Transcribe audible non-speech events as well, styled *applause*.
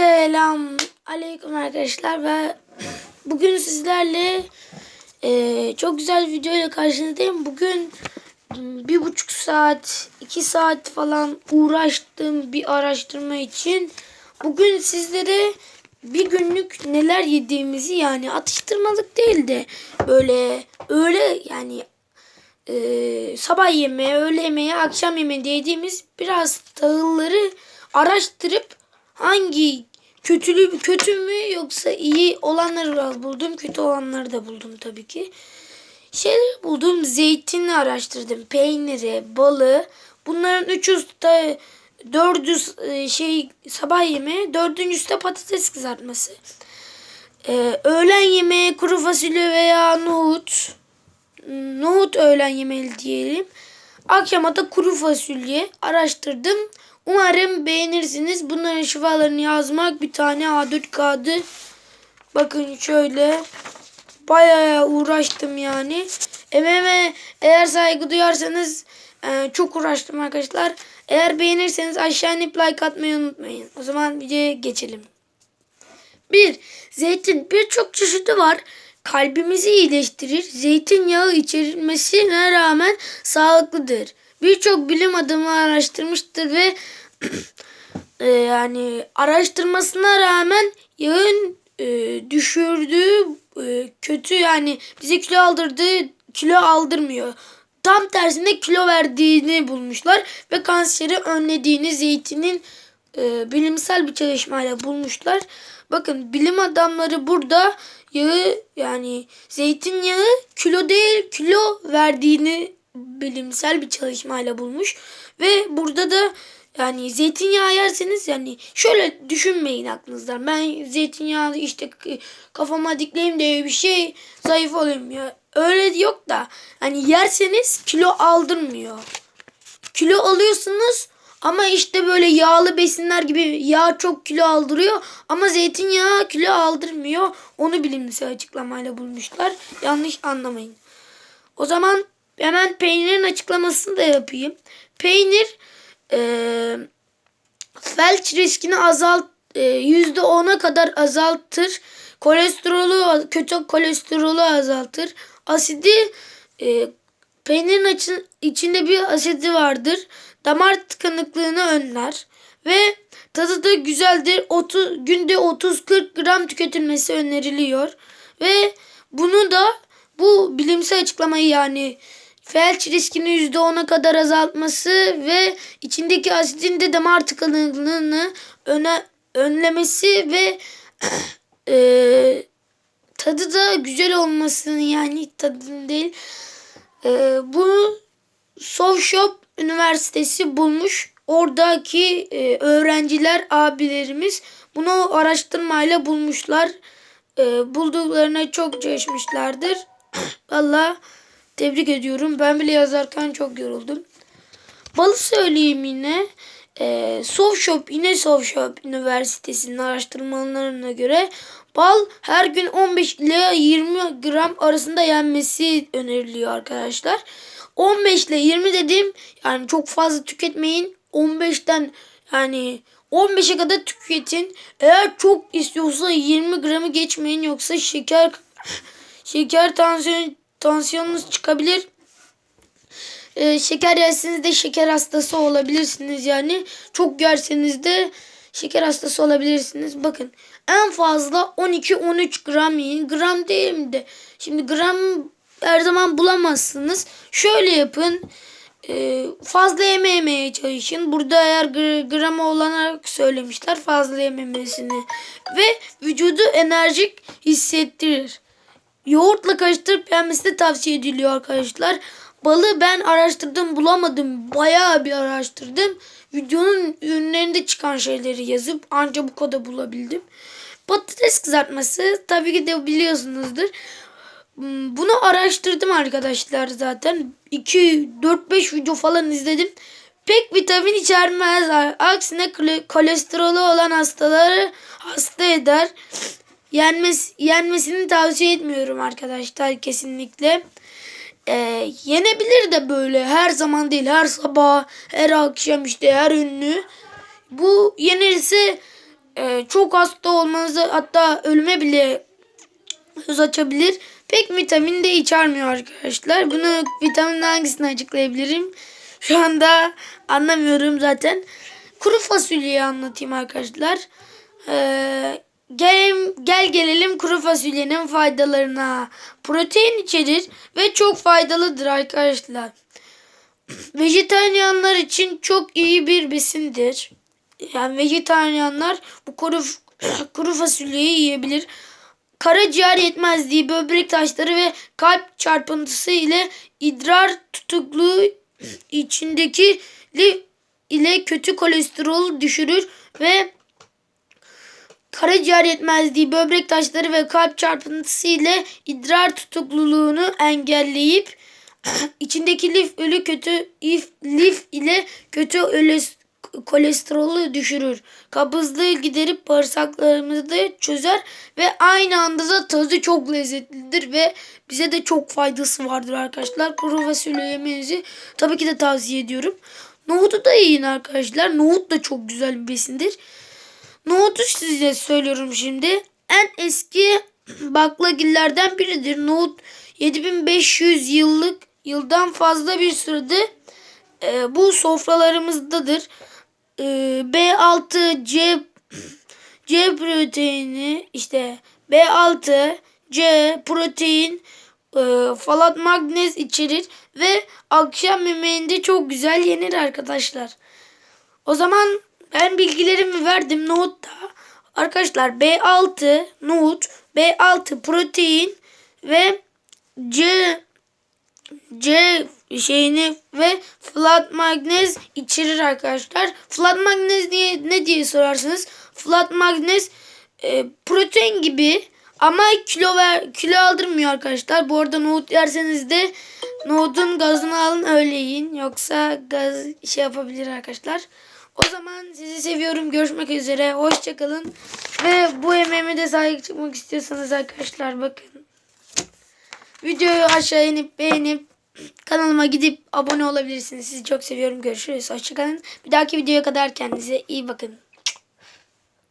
Selam aleyküm arkadaşlar ve bugün sizlerle e, çok güzel bir video ile karşınızdayım. Bugün bir buçuk saat, iki saat falan uğraştım bir araştırma için. Bugün sizlere bir günlük neler yediğimizi yani atıştırmalık değil de böyle öyle yani e, sabah yemeği, öğle yemeği, akşam yemeği yediğimiz biraz tahılları araştırıp hangi kötülü kötü mü yoksa iyi olanları biraz buldum. Kötü olanları da buldum tabii ki. Şeyleri buldum. Zeytini araştırdım. Peyniri, balı. Bunların üçü da dördü e, şey sabah yemeği. Dördüncüsü de patates kızartması. Ee, öğlen yemeği kuru fasulye veya nohut. Nohut öğlen yemeği diyelim. Akşama da kuru fasulye araştırdım. Umarım beğenirsiniz. Bunların şifalarını yazmak bir tane A4 kağıdı. Bakın şöyle. Bayağı uğraştım yani. Emeğime eğer saygı duyarsanız e, çok uğraştım arkadaşlar. Eğer beğenirseniz aşağı inip like atmayı unutmayın. O zaman videoya geçelim. 1. Zeytin birçok çeşidi var. Kalbimizi iyileştirir. Zeytinyağı içermesine rağmen sağlıklıdır. Birçok bilim adamı araştırmıştır ve e, yani araştırmasına rağmen yağın e, düşürdüğü e, kötü yani bize kilo aldırdığı kilo aldırmıyor. Tam tersine kilo verdiğini bulmuşlar ve kanseri önlediğini zeytinin e, bilimsel bir çalışmayla bulmuşlar. Bakın bilim adamları burada yağı yani zeytinyağı kilo değil kilo verdiğini bilimsel bir çalışmayla bulmuş. Ve burada da yani zeytinyağı yerseniz yani şöyle düşünmeyin aklınızdan. Ben zeytinyağı işte kafama dikleyeyim diye bir şey zayıf olayım ya. Öyle yok da hani yerseniz kilo aldırmıyor. Kilo alıyorsunuz ama işte böyle yağlı besinler gibi yağ çok kilo aldırıyor ama zeytinyağı kilo aldırmıyor. Onu bilimsel açıklamayla bulmuşlar. Yanlış anlamayın. O zaman hemen peynirin açıklamasını da yapayım. Peynir e, felç riskini azalt e, %10'a kadar azaltır. Kolesterolü kötü kolesterolü azaltır. Asidi e, peynirin açı, içinde bir asidi vardır. Damar tıkanıklığını önler ve tadı da güzeldir. 30 günde 30-40 gram tüketilmesi öneriliyor ve bunu da bu bilimsel açıklamayı yani felç riskini %10'a kadar azaltması ve içindeki asidin de damar tıkanıklığını öne, önlemesi ve *clears throat* e, tadı da güzel olmasını yani tadını değil e, bunu Soft Shop Üniversitesi bulmuş. Oradaki e, öğrenciler abilerimiz bunu araştırmayla bulmuşlar. E, bulduklarına çok çalışmışlardır. *clears throat* Valla tebrik ediyorum. Ben bile yazarken çok yoruldum. Balı söyleyeyim yine. E, Soft Shop yine Soft Shop Üniversitesi'nin araştırmalarına göre bal her gün 15 ile 20 gram arasında yenmesi öneriliyor arkadaşlar. 15 ile 20 dedim yani çok fazla tüketmeyin. 15'ten yani 15'e kadar tüketin. Eğer çok istiyorsa 20 gramı geçmeyin yoksa şeker *laughs* şeker tansiyon tansiyonunuz çıkabilir. Ee, şeker yerseniz de şeker hastası olabilirsiniz yani. Çok yerseniz de şeker hastası olabilirsiniz. Bakın en fazla 12-13 gram yiyin. Gram değil mi de. Şimdi gram her zaman bulamazsınız. Şöyle yapın. E, fazla yeme yemeye çalışın. Burada eğer gram olarak söylemişler fazla yememesini. Ve vücudu enerjik hissettirir. Yoğurtla karıştırıp yenmesi de tavsiye ediliyor arkadaşlar. Balı ben araştırdım bulamadım. Bayağı bir araştırdım. Videonun ürünlerinde çıkan şeyleri yazıp anca bu kadar bulabildim. Patates kızartması tabii ki de biliyorsunuzdur. Hmm, bunu araştırdım arkadaşlar zaten. 2 4 5 video falan izledim. Pek vitamin içermez. Aksine kolesterolü olan hastaları hasta eder. Yenmesi, yenmesini tavsiye etmiyorum arkadaşlar kesinlikle. Ee, yenebilir de böyle her zaman değil her sabah her akşam işte her ünlü. Bu yenirse e, çok hasta olmanızı hatta ölüme bile söz açabilir. Pek vitamin de içermiyor arkadaşlar. Bunu vitamin hangisini açıklayabilirim? Şu anda anlamıyorum zaten. Kuru fasulyeyi anlatayım arkadaşlar. Ee, gel, gel gelelim kuru fasulyenin faydalarına. Protein içerir ve çok faydalıdır arkadaşlar. *clears throat* Vejetaryenler için çok iyi bir besindir. Yani vejetaryenler bu kuru, *clears throat* kuru fasulyeyi yiyebilir. Karaciğer yetmezliği, böbrek taşları ve kalp çarpıntısı ile idrar tutukluğu *clears throat* içindeki ile kötü kolesterol düşürür ve karaciğer yetmezliği, böbrek taşları ve kalp çarpıntısı ile idrar tutukluluğunu engelleyip *clears throat* içindeki lif ölü kötü if, lif ile kötü ölü kolesterolü düşürür. Kabızlığı giderip bağırsaklarımızı çözer ve aynı anda da tadı çok lezzetlidir ve bize de çok faydası vardır arkadaşlar. Kuru fasulye yemenizi tabii ki de tavsiye ediyorum. Nohutu da yiyin arkadaşlar. Nohut da çok güzel bir besindir. Nohutu size söylüyorum şimdi. En eski baklagillerden biridir. Nohut 7500 yıllık yıldan fazla bir süredir e, bu sofralarımızdadır. E, B6, C C proteini işte B6, C protein, e, folat magnez içerir ve akşam yemeğinde çok güzel yenir arkadaşlar. O zaman ben bilgilerimi verdim nohutta. Arkadaşlar B6 nohut, B6 protein ve C C şeyini ve flat magnez içerir arkadaşlar. Flat magnez diye ne diye sorarsınız? Flat magnez e, protein gibi ama kilo ver kilo aldırmıyor arkadaşlar. Bu arada nohut yerseniz de nohutun gazını alın öyle yiyin. Yoksa gaz şey yapabilir arkadaşlar. O zaman sizi seviyorum. Görüşmek üzere. Hoşçakalın. Ve bu emeğime de sahip çıkmak istiyorsanız arkadaşlar bakın. Videoyu aşağı inip beğenip kanalıma gidip abone olabilirsiniz. Sizi çok seviyorum. Görüşürüz. Hoşçakalın. Bir dahaki videoya kadar kendinize iyi bakın.